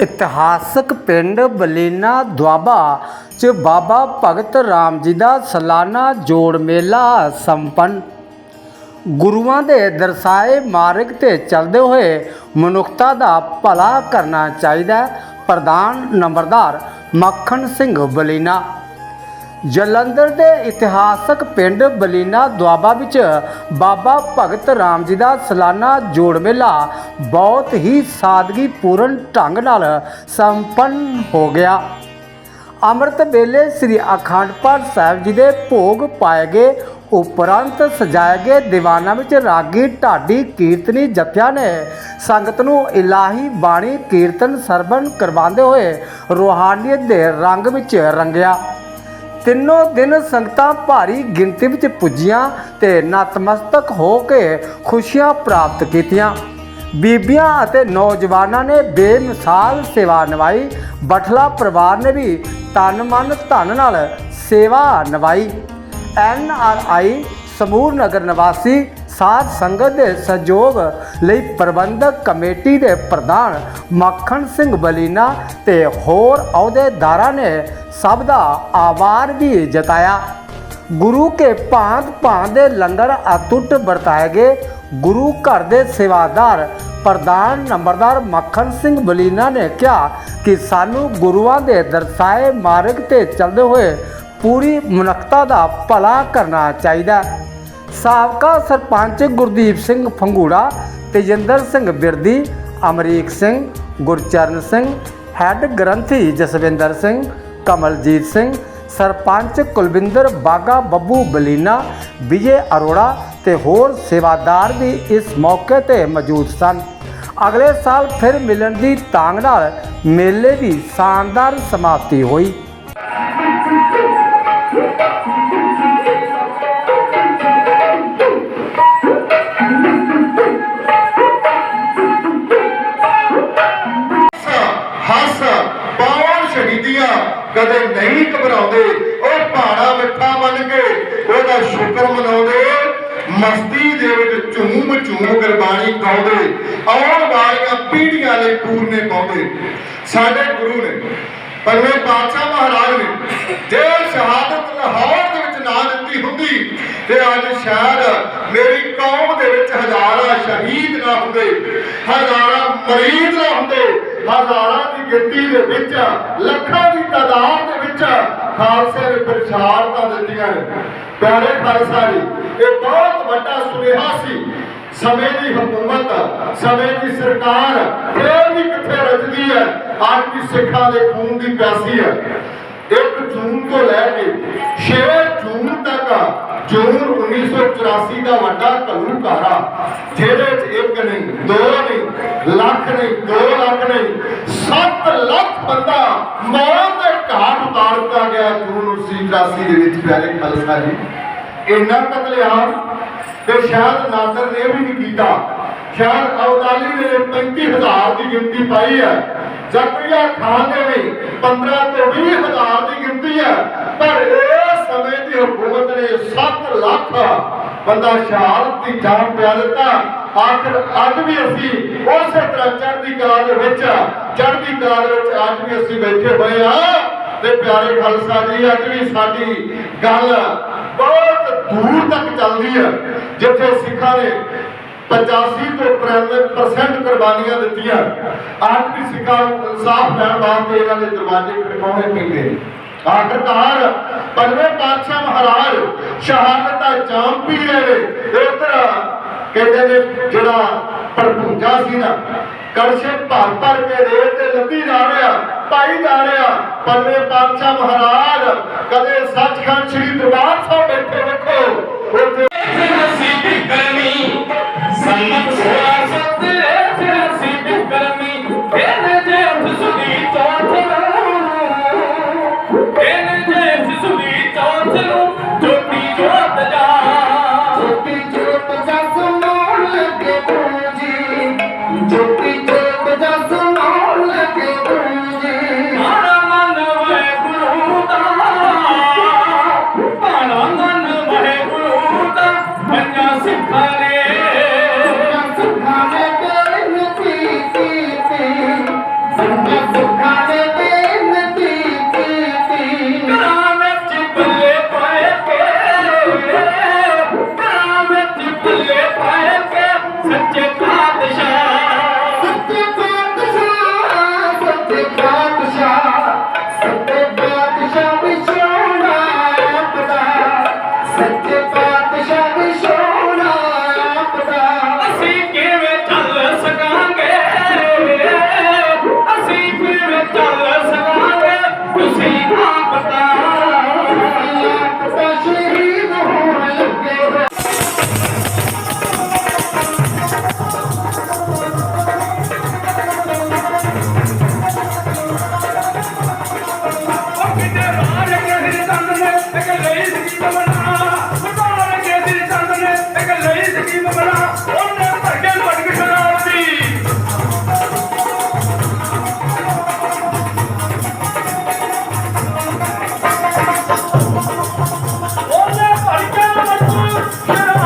ਇਤਿਹਾਸਕ ਪਿੰਡ ਬਲੀਨਾ ਦੁਆਬਾ 'ਚ ਬਾਬਾ ਭਗਤ ਰਾਮ ਜੀ ਦਾ ਸਾਲਾਨਾ ਜੋੜ ਮੇਲਾ ਸੰਪੰਨ। ਗੁਰੂਆਂ ਦੇ ਦਰਸਾਏ ਮਾਰਗ ਤੇ ਚੱਲਦੇ ਹੋਏ ਮਨੁੱਖਤਾ ਦਾ ਭਲਾ ਕਰਨਾ ਚਾਹੀਦਾ ਪ੍ਰਧਾਨ ਨੰਬਰਦਾਰ ਮੱਖਣ ਸਿੰਘ ਬਲੀਨਾ ਜਲੰਧਰ ਦੇ ਇਤਿਹਾਸਕ ਪਿੰਡ ਬਲੀਨਾ ਦੁਆਬਾ ਵਿੱਚ ਬਾਬਾ ਭਗਤ ਰਾਮ ਜੀ ਦਾ ਸਾਲਾਨਾ ਜੋੜ ਮੇਲਾ ਬਹੁਤ ਹੀ ਸਾਦਗੀ ਪੂਰਨ ਢੰਗ ਨਾਲ ਸੰਪੰਨ ਹੋ ਗਿਆ। ਅੰਮ੍ਰਿਤ ਵੇਲੇ ਸ੍ਰੀ ਅਖੰਡ ਪਾਠ ਸਾਹਿਬ ਜੀ ਦੇ ਭੋਗ ਪਾਏ ਗਏ, ਉਪਰੰਤ ਸਜਾਏ ਗਏ ਦੀਵਾਨਾਂ ਵਿੱਚ ਰਾਗੀ ਢਾਡੀ ਕੀਰਤਨੀ ਜਥਿਆਂ ਨੇ ਸੰਗਤ ਨੂੰ ਇਲਾਹੀ ਬਾਣੀ ਕੀਰਤਨ ਸਰਵਣ ਕਰਵਾਉਂਦੇ ਹੋਏ ਰੂਹਾਨੀਅਤ ਦੇ ਰੰਗ ਵਿੱਚ ਰੰਗਿਆ। ਤਿੰਨੋਂ ਦਿਨ ਸੰਗਤਾਂ ਭਾਰੀ ਗਿਣਤੀ ਵਿੱਚ ਪੁੱਜੀਆਂ ਤੇ ਨਤਮਸਤਕ ਹੋ ਕੇ ਖੁਸ਼ੀਆਂ ਪ੍ਰਾਪਤ ਕੀਤੀਆਂ। ਬੀਬੀਆਂ ਅਤੇ ਨੌਜਵਾਨਾਂ ਨੇ ਬੇਮਿਸਾਲ ਸੇਵਾ ਨਿਭਾਈ। ਬਠਲਾ ਪਰਿਵਾਰ ਨੇ ਵੀ ਤਨ ਮਨ ਧਨ ਨਾਲ ਸੇਵਾ ਨਿਭਾਈ। ਐਨ ਆਰ ਆਈ, ਸਮੂਹ ਨਗਰ ਨਿਵਾਸੀ ਸਾਧ ਸੰਗਤ ਦੇ ਸਹਿਯੋਗ ਲਈ ਪ੍ਰਬੰਧਕ ਕਮੇਟੀ ਦੇ ਪ੍ਰਧਾਨ ਮੱਖਣ ਸਿੰਘ ਬਲੀਨਾ ਤੇ ਹੋਰ ਅਹੁਦੇਦਾਰਾਂ ਨੇ ਸਭ ਦਾ ਆਭਾਰ ਵੀ ਜਤਾਇਆ। ਗੁਰੂ ਕੇ ਭਾਂਤ ਭਾਂਤ ਦੇ ਲੰਗਰ ਅਤੁੱਟ ਵਰਤਾਏ ਗਏ। ਗੁਰੂ ਘਰ ਦੇ ਸੇਵਾਦਾਰ ਪ੍ਰਧਾਨ ਨੰਬਰਦਾਰ ਮੱਖਣ ਸਿੰਘ ਬਲੀਨਾ ਨੇ ਕਿਹਾ ਕਿ ਸਾਨੂੰ ਗੁਰੂਆਂ ਦੇ ਦਰਸਾਏ ਮਾਰਗ ਤੇ ਚੱਲਦੇ ਹੋਏ ਪੂਰੀ ਮਨੁੱਖਤਾ ਦਾ ਭਲਾ ਕਰਨਾ ਚਾਹੀਦਾ ਸਾਬਕਾ ਸਰਪੰਚ ਗੁਰਦੀਪ ਸਿੰਘ ਫੰਗੂੜਾ, ਤੇਜਿੰਦਰ ਸਿੰਘ ਬਿਰਦੀ, ਅਮਰੀਕ ਸਿੰਘ, ਗੁਰਚਰਨ ਸਿੰਘ, ਹੈੱਡ ਗ੍ਰੰਥੀ ਜਸਵਿੰਦਰ ਸਿੰਘ, ਕਮਲਜੀਤ ਸਿੰਘ, ਸਰਪੰਚ ਕੁਲਵਿੰਦਰ ਬਾਗਾ, ਬੱਬੂ ਬਲੀਨਾ, ਵਿਜੇ ਅਰੋੜਾ ਤੇ ਹੋਰ ਸੇਵਾਦਾਰ ਵੀ ਇਸ ਮੌਕੇ ਤੇ ਮੌਜੂਦ ਸਨ। ਅਗਲੇ ਸਾਲ ਫਿਰ ਮਿਲਣ ਦੀ ਤਾਂਗ ਨਾਲ ਮੇਲੇ ਦੀ ਸ਼ਾਨਦਾਰ ਸਮਾਪਤੀ ਹੋਈ। ਕਦੇ ਨਹੀਂ ਘਬਰਾਉਂਦੇ, ਉਹ ਭਾਣਾ ਮਿੱਠਾ ਮੰਨ ਕੇ ਉਹਦਾ ਸ਼ੁਕਰ ਮਨਾਉਂਦੇ, ਮਸਤੀ ਦੇ ਵਿੱਚ ਝੂਮ ਝੂਮ ਗੁਰਬਾਣੀ ਗਾਉਂਦੇ, ਆਉਣ ਵਾਲੀਆਂ ਪੀੜ੍ਹੀਆਂ ਲਈ ਪੂਰਨੇ ਪਾਉਂਦੇ। ਸਾਡੇ ਗੁਰੂ ਨੇ, ਪੰਜਵੇਂ ਪਾਤਸ਼ਾਹ ਮਹਾਰਾਜ ਨੇ, ਜੇ ਸ਼ਹਾਦਤ ਲਾਹੌਰ ਦੇ ਵਿੱਚ ਨਾ ਦਿੱਤੀ ਹੁੰਦੀ, ਤੇ ਅੱਜ ਸ਼ਾਇਦ ਮੇਰੀ ਕੌਮ ਦੇ ਵਿੱਚ ਹਜ਼ਾਰਾਂ ਸ਼ਹੀਦ ਨਾ ਹੁੰਦੇ, ਹਜ਼ਾਰਾਂ ਮਰੀਜ਼ ਨਾ ਹੁੰਦੇ ਹਜ਼ਾਰਾਂ ਦੀ ਗਿਣਤੀ ਦੇ ਵਿੱਚ, ਲੱਖਾਂ ਦੀ ਤਾਦਾਦ ਦੇ ਵਿੱਚ ਖਾਲਸੇ ਨੇ ਪ੍ਰਚਾਰਤਾ ਦਿੱਤੀਆਂ ਨੇ। ਪਿਆਰੇ ਖਾਲਸਾ ਜੀ, ਇਹ ਬਹੁਤ ਵੱਡਾ ਸੁਨੇਹਾ ਸੀ। ਸਮੇਂ ਦੀ ਹਕੂਮਤ, ਸਮੇਂ ਦੀ ਸਰਕਾਰ ਫੇਰ ਵੀ ਕਿੱਥੇ ਰਚਦੀ ਹੈ? ਅੱਜ ਵੀ ਸਿੱਖਾਂ ਦੇ ਖੂਨ ਦੀ ਪਿਆਸੀ ਹੈ। 1 ਜੂਨ ਤੋਂ ਲੈ ਕੇ 6 ਜੂਨ ਤੱਕ ਜੂਨ 1984 ਦਾ ਵੱਡਾ ਘਲੂਘਾਰਾ, ਜਿਹਦੇ ਚ ਇੱਕ ਨਹੀਂ, ਦੋ ਨਹੀਂ, ਲੱਖ ਨਹੀਂ 2 ਲੱਖ ਨਹੀਂ 7 ਲੱਖ ਬੰਦਾ ਮੌਤ ਦੇ ਘਾਟ ਉਤਾਰ ਗਿਆ ਜੂਨ 1984 ਦੇ ਵਿੱਚ, ਪਿਆਰੇ ਖਾਲਸਾ ਜੀ। ਇੰਨਾ ਕਤਲੇਆਮ ਤੇ ਸ਼ਾਇਦ ਨਾਦਰ ਨੇ ਵੀ ਨਹੀਂ ਕੀਤਾ। ਸ਼ਾਇਦ ਅਬਦਾਲੀ ਨੇ 35000 ਦੀ ਗਿਣਤੀ ਪਾਈ ਹੈ। ਜ਼ਕਰੀਆ ਖਾਨ ਨੇ ਵੀ 15 ਤੋਂ 20000 ਦੀ ਗਿਣਤੀ ਹੈ। ਪਰ ਇਸ ਸਮੇਂ ਦੀ ਹਕੂਮਤ ਨੇ 7 ਲੱਖ ਬੰਦਾ ਸ਼ਹਾਦਤ ਦੀ ਜਾਨ ਪਿਆ ਦਿੱਤਾ। ਆਖਰ ਅੱਜ ਵੀ ਅਸੀਂ ਉਸੇ ਤਰ੍ਹਾਂ ਚੜ੍ਹਦੀ ਕਲਾ ਦੇ ਵਿੱਚ, ਚੜ੍ਹਦੀ ਕਲਾ ਦੇ ਵਿੱਚ ਅੱਜ ਵੀ ਅਸੀਂ ਬੈਠੇ ਹੋਏ ਆ ਤੇ ਪਿਆਰੇ ਖਾਲਸਾ ਜੀ, ਅੱਜ ਵੀ ਸਾਡੀ ਗੱਲ ਬਹੁਤ ਦੂਰ ਤੱਕ ਚੱਲਦੀ ਹੈ, ਜਿੱਥੇ ਸਿੱਖਾਂ ਨੇ 85 ਤੋਂ 93% ਕੁਰਬਾਨੀਆਂ ਦਿੱਤੀਆਂ। ਅੱਜ ਵੀ ਸਿੱਖਾਂ ਨੂੰ ਇਨਸਾਫ ਲੈਣ ਵਾਸਤੇ ਇਹਨਾਂ ਦੇ ਦਰਵਾਜ਼ੇ ਖੜਕਾਉਣੇ ਪੈਂਦੇ ਨੇ। ਆਖਰਕਾਰ ਪੰਜਵੇਂ ਪਾਤਸ਼ਾਹ ਮਹਾਰਾਜ ਸ਼ਹਾਦਤ ਜਾਮ ਪੀ ਰਹੇ ਉਧਰ ਕਹਿੰਦੇ ਨੇ ਜਿਹੜਾ ਪਰਪੂਜਾ ਸੀ ਨਾ ਕੜਛੇ ਭਰ ਭਰ ਕੇ ਰੇਤ ਤੇ ਲੱਦੀ ਜਾ ਰਿਹਾ, ਪਾਈ ਜਾ ਰਿਹਾ। ਪੰਜਵੇਂ ਪਾਤਸ਼ਾਹ ਮਹਾਰਾਜ ਕਦੇ ਸੱਚਖੰਡ ਸ੍ਰੀ ਦਰਬਾਰ ਸਾਹਿਬ ਬੈਠੇ ਵੇਖੋ ਉੱਥੇ ਨਸੀਬ ਕਰਨੀ ਸੰਮਤ ਹੋਆ பிரச்சனை Yeah.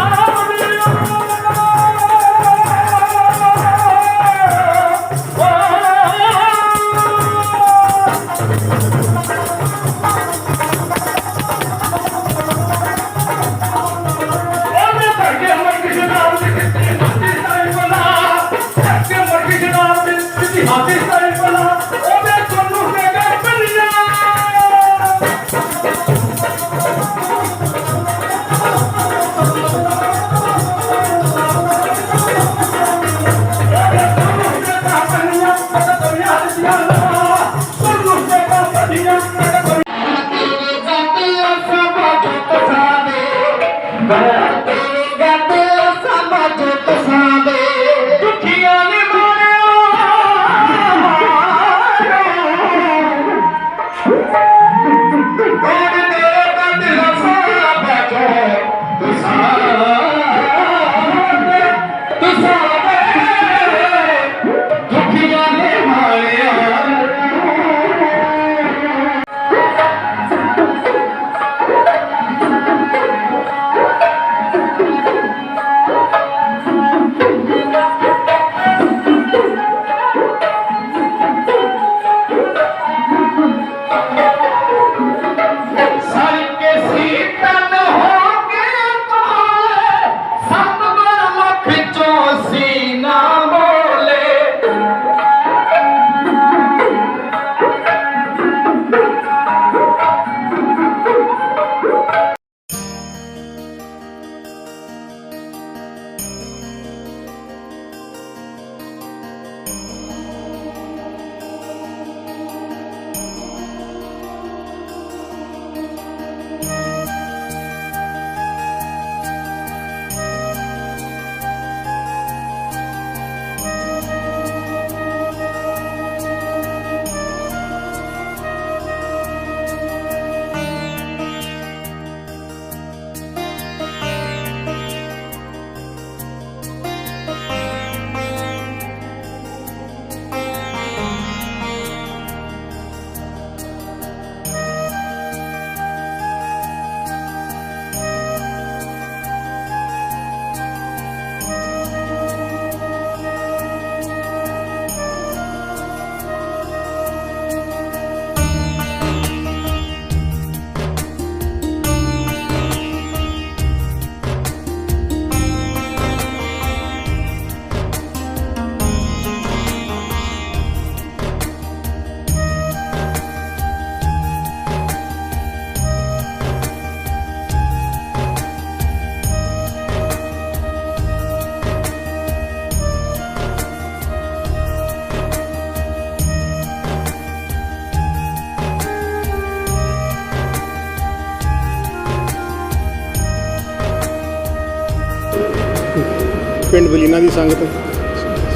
ਪਿੰਡ ਬਲੀਨਾ ਦੀ ਸੰਗਤ,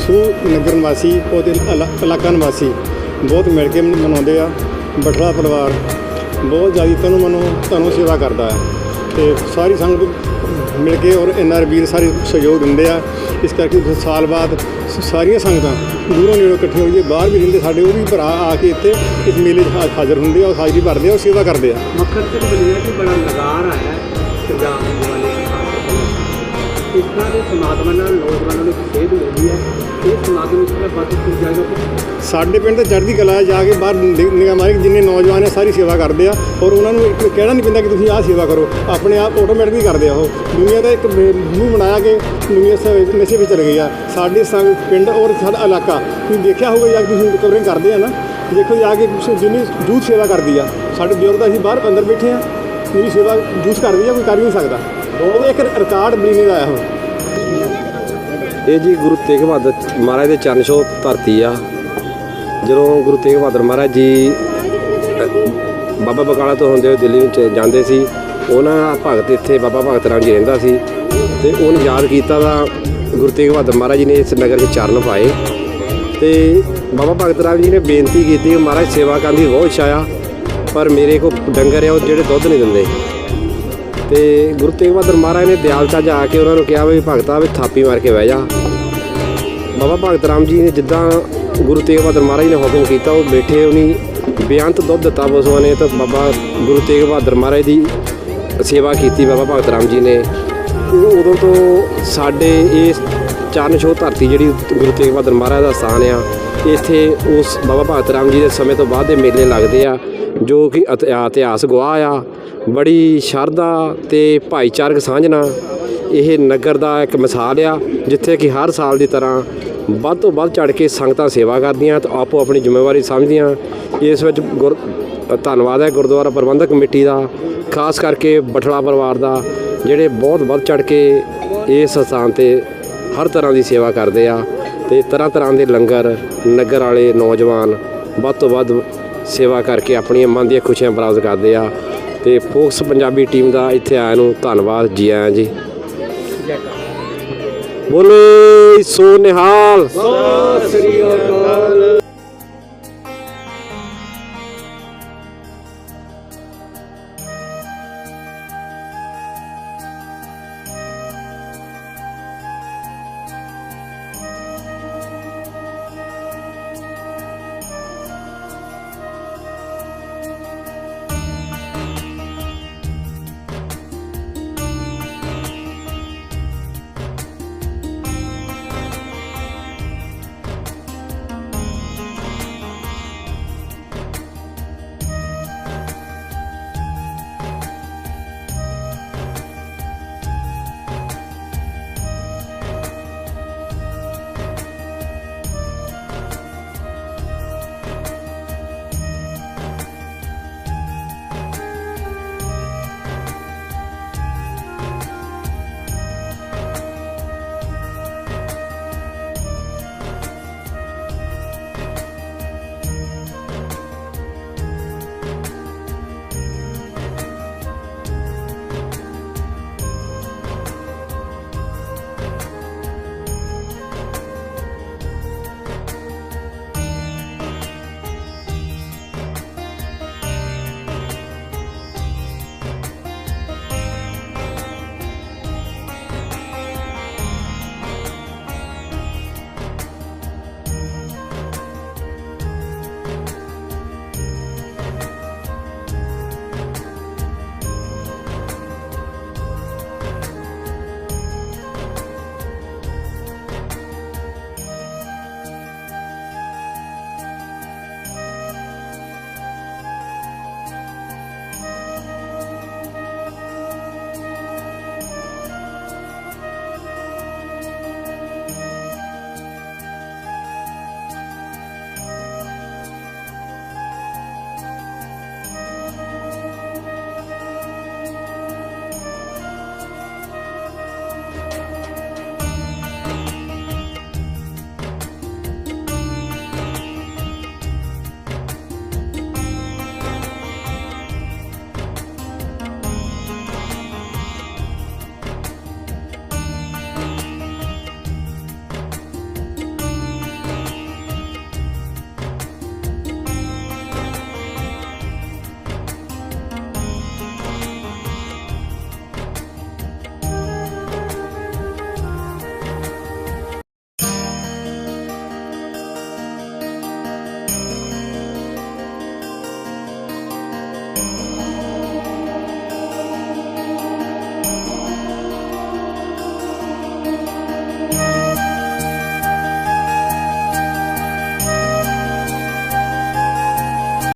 ਸੂ ਨਗਰ ਨਿਵਾਸੀ, ਉਹਦੇ ਇਲਾਕਾ ਨਿਵਾਸੀ, ਬਹੁਤ ਮਿਲ ਕੇ ਮਨਾਉਂਦੇ ਆ। ਬਠਲਾ ਪਰਿਵਾਰ ਬਹੁਤ ਜ਼ਿਆਦਾ ਤਨੋਂ ਮਨੋ ਤੁਹਾਨੂੰ ਸੇਵਾ ਕਰਦਾ ਹੈ ਤੇ ਸਾਰੀ ਸੰਗਤ ਮਿਲ ਕੇ ਔਰ ਐਨ ਆਰ ਵੀਰ ਸਾਰੇ ਸਹਿਯੋਗ ਦਿੰਦੇ ਆ। ਇਸ ਕਰਕੇ ਫਿਰ ਸਾਲ ਬਾਅਦ ਸਾਰੀਆਂ ਸੰਗਤਾਂ ਦੂਰੋਂ ਨੇੜੋਂ ਇਕੱਠੀਆਂ ਹੋਈਏ, ਬਾਹਰ ਵੀ ਰਹਿੰਦੇ ਸਾਡੇ, ਉਹ ਵੀ ਭਰਾ ਆ ਕੇ ਇੱਥੇ ਇਸ ਮੇਲੇ 'ਚ ਹਾ- ਹਾਜ਼ਰ ਹੁੰਦੇ ਆ ਔਰ ਹਾਜ਼ਰੀ ਭਰਦੇ ਆ ਔਰ ਸੇਵਾ ਕਰਦੇ ਆ। ਮੱਖਰ ਸਿੰਘ ਬਲੀਆ ਜੀ ਬੜਾ ਲਗਾਰ ਆਇਆ ਇਸ ਤਰ੍ਹਾਂ ਦੇ ਸਮਾਗਮਾਂ ਨਾਲ ਨੌਜਵਾਨਾਂ ਨੂੰ ਇੱਕ ਸੇਧ ਮਿਲਦੀ ਹੈ। ਇਹ ਸਮਾਗਮ ਇਸ ਤਰ੍ਹਾਂ ਵੱਧ ਕੀ ਜਾਏਗਾ ਸਾਡੇ ਪਿੰਡ ਤੇ ਚੜ੍ਹਦੀ ਕਲਾ ਹੈ, ਜਾ ਕੇ ਬਾਹਰ ਨਿ- ਮਾਰੇ ਜਿੰਨੇ ਨੌਜਵਾਨ ਹੈ ਸਾਰੀ ਸੇਵਾ ਕਰਦੇ ਆ ਔਰ ਉਹਨਾਂ ਨੂੰ ਇੱਕ ਕਹਿਣਾ ਨਹੀਂ ਪੈਂਦਾ ਕਿ ਤੁਸੀਂ ਆਹ ਸੇਵਾ ਕਰੋ। ਆਪਣੇ ਆਪ ਆਟੋਮੈਟਿਕਲੀ ਕਰਦੇ ਆ ਉਹ। ਦੁਨੀਆ ਦਾ ਇੱਕ ਮੂੰਹ ਬਣਾਇਆ ਕਿ ਦੁਨੀਆ ਸ- ਨਸ਼ੇ ਵਿੱਚ ਚਲ ਗਈ ਆ। ਸਾਡੇ ਸੰਗ ਪਿੰਡ ਔਰ ਸਾਡਾ ਇਲਾਕਾ ਤੁਸੀਂ ਦੇਖਿਆ ਹੋਊਗਾ ਜਾਂ ਤੁਸੀਂ ਕਵਰਿੰਗ ਕਰਦੇ ਆ ਨਾ। ਦੇਖੋ ਜਾ ਕੇ ਤੁਸੀਂ ਜਿੰਨੀ ਯੂਥ ਸੇਵਾ ਕਰਦੀ ਆ। ਸਾਡੇ ਬਜ਼ੁਰਗ ਅਸੀਂ ਬਾਹਰ ਅੰਦਰ ਬੈਠੇ ਆ। ਪੂਰੀ ਸੇਵਾ ਯੂਥ ਕਰਦੀ ਆ ਕੋਈ ਕਰ ਹੀ ਨਹੀਂ ਸਕਦਾ। ਉਹ ਇੱਕ ਰਿਕਾਰਡ ਬਲੀਨੇ ਆਇਆ ਹੁਣ ਇਹ ਜੀ ਗੁਰੂ ਤੇਗ ਬਹਾਦਰ ਮਹਾਰਾਜ ਦੇ ਚਰਨ ਛੋਹ ਧਰਤੀ ਆ। ਜਦੋਂ ਗੁਰੂ ਤੇਗ ਬਹਾਦਰ ਮਹਾਰਾਜ ਜੀ ਬਾਬਾ ਬਕਾਲਾ ਤੋਂ ਹੁੰਦੇ ਹੋਏ ਦਿੱਲੀ ਵਿੱਚ ਜਾਂਦੇ ਸੀ, ਉਹਨਾਂ ਭਗਤ ਇੱਥੇ ਬਾਬਾ ਭਗਤ ਰਾਮ ਜੀ ਰਹਿੰਦਾ ਸੀ ਤੇ ਉਹਨੂੰ ਯਾਦ ਕੀਤਾ ਤਾਂ ਗੁਰੂ ਤੇਗ ਬਹਾਦਰ ਮਹਾਰਾਜ ਜੀ ਨੇ ਇਸ ਨਗਰ 'ਚ ਚਰਨ ਪਾਏ। ਤੇ ਬਾਬਾ ਭਗਤ ਰਾਮ ਜੀ ਨੇ ਬੇਨਤੀ ਕੀਤੀ ਮਹਾਰਾਜ ਸੇਵਾ ਕਰਨ ਦੀ ਬਹੁਤ ਇੱਛਾ ਆ, ਪਰ ਮੇਰੇ ਕੋਲ ਡੰਗਰ ਆ, ਉਹ ਜਿਹੜੇ ਦੁੱਧ ਨਹੀਂ ਦਿੰਦੇ। ਤੇ ਗੁਰੂ ਤੇਗ ਬਹਾਦਰ ਮਹਾਰਾਜ ਨੇ ਦਿਆਲਤਾ ਜਾ ਕੇ ਉਹਨਾਂ ਨੂੰ ਕਿਹਾ ਵੀ ਭਗਤਾ ਵੀ ਥਾਪੀ ਮਾਰ ਕੇ ਬਹਿ ਜਾ। ਬਾਬਾ ਭਗਤ ਰਾਮ ਜੀ ਨੇ ਜਿੱਦਾਂ ਗੁਰੂ ਤੇਗ ਬਹਾਦਰ ਮਹਾਰਾਜ ਨੇ ਹੁਕਮ ਕੀਤਾ, ਉਹ ਬੈਠੇ ਉਹਨੀ ਬੇਅੰਤ ਦੁੱਧ ਦਿੱਤਾ ਪਸ਼ੂਆਂ ਨੇ ਤਾਂ ਬਾਬਾ ਗੁਰੂ ਤੇਗ ਬਹਾਦਰ ਮਹਾਰਾਜ ਦੀ ਸੇਵਾ ਕੀਤੀ ਬਾਬਾ ਭਗਤ ਰਾਮ ਜੀ ਨੇ। ਉਦੋਂ ਤੋਂ ਸਾਡੇ ਇਸ ਚਰਨ ਛੋਹ ਧਰਤੀ ਜਿਹੜੀ ਗੁਰੂ ਤੇਗ ਬਹਾਦਰ ਮਹਾਰਾਜ ਦਾ ਸਥਾਨ ਆ ਇੱਥੇ ਉਸ ਬਾਬਾ ਭਗਤ ਰਾਮ ਜੀ ਦੇ ਸਮੇਂ ਤੋਂ ਬਾਅਦ ਦੇ ਮੇਲੇ ਲੱਗਦੇ ਆ, ਜੋ ਕਿ ਇਤ- ਇਤਿਹਾਸ ਗਵਾਹ ਆ। ਬੜੀ ਸ਼ਰਧਾ ਤੇ ਭਾਈਚਾਰਕ ਸਾਂਝ ਨਾਲ ਇਹ ਨਗਰ ਦਾ ਇੱਕ ਮਿਸਾਲ ਆ, ਜਿੱਥੇ ਕਿ ਹਰ ਸਾਲ ਦੀ ਤਰ੍ਹਾਂ ਵੱਧ ਤੋਂ ਵੱਧ ਚੜ ਕੇ ਸੰਗਤਾਂ ਸੇਵਾ ਕਰਦੀਆਂ ਤੇ ਆਪੋ ਆਪਣੀ ਜ਼ਿੰਮੇਵਾਰੀ ਸਮਝਦੀਆਂ। ਇਸ ਵਿੱਚ ਗੁਰ, ਧੰਨਵਾਦ ਹੈ ਗੁਰਦੁਆਰਾ ਪ੍ਰਬੰਧਕ ਕਮੇਟੀ ਦਾ, ਖਾਸ ਕਰਕੇ ਬਠਲਾ ਪਰਿਵਾਰ ਦਾ, ਜਿਹੜੇ ਬਹੁਤ ਵੱਧ ਚੜ ਕੇ ਇਸ ਸਥਾਨ ਤੇ ਹਰ ਤਰ੍ਹਾਂ ਦੀ ਸੇਵਾ ਕਰਦੇ ਆ। ਤੇ ਤਰ੍ਹਾਂ ਤਰ੍ਹਾਂ ਦੇ ਲੰਗਰ, ਨਗਰ ਵਾਲੇ ਨੌਜਵਾਨ ਵੱਧ ਤੋਂ ਵੱਧ ਸੇਵਾ ਕਰਕੇ ਆਪਣੀਆਂ ਮਨ ਦੀਆਂ ਖੁਸ਼ੀਆਂ ਪ੍ਰਾਪਤ ਕਰਦੇ ਆ ਤੇ ਫੋਕਸ ਪੰਜਾਬੀ ਟੀਮ ਦਾ ਇੱਥੇ ਆਇਆਂ ਨੂੰ ਧੰਨਵਾਦ ਜੀ, ਆਇਆਂ ਜੀ। ਬੋਲੇ ਸੋ ਨਿਹਾਲ।